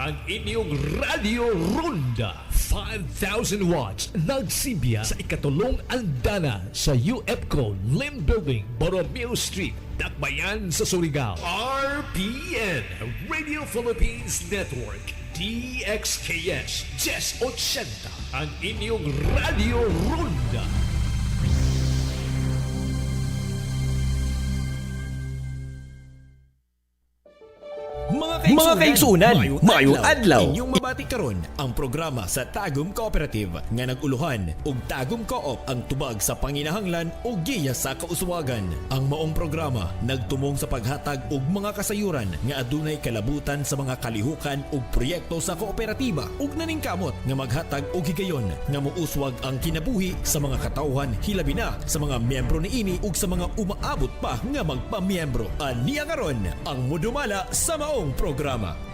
ang inyong Radio Ronda. 5,000 watts nagsibiya sa ikatulong andana sa UFCO Lim Building, Borromeo Street, Dakbayan sa Surigao. RPN, Radio Philippines Network. DXKS, Jess 80, ang inyong Radio Ronda. Mga kaigsunan, mayong adlaw. Inyong mabati karon ang programa sa Tagum Cooperative nga naguluhan ug Tagum Co-op ang tubag sa panginahanglan ug giya sa kauswagan. Ang maong programa nagtumong sa paghatag og mga kasayuran nga adunay kalabutan sa mga kalihukan ug proyekto sa kooperatiba ug naningkamot nga maghatag og higayon nga muuswag ang kinabuhi sa mga katawhan hilabi na sa mga miyembro niini ug sa mga umaabot pa nga magpamiyembro. Aniya karon ang mudumala sa maong programa. Drama.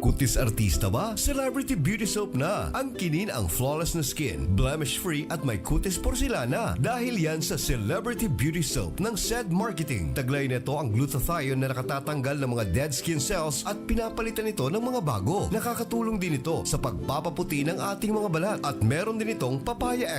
Kutis artista ba? Celebrity Beauty Soap na. Ang kinin ang flawless na skin, blemish-free at may kutis porcelana. Dahil yan sa Celebrity Beauty Soap ng SED Marketing. Taglay nito ang glutathione na nakatatanggal ng mga dead skin cells at pinapalitan ito ng mga bago. Nakakatulong din ito sa pagpapaputi ng ating mga balat at meron din itong papaya extract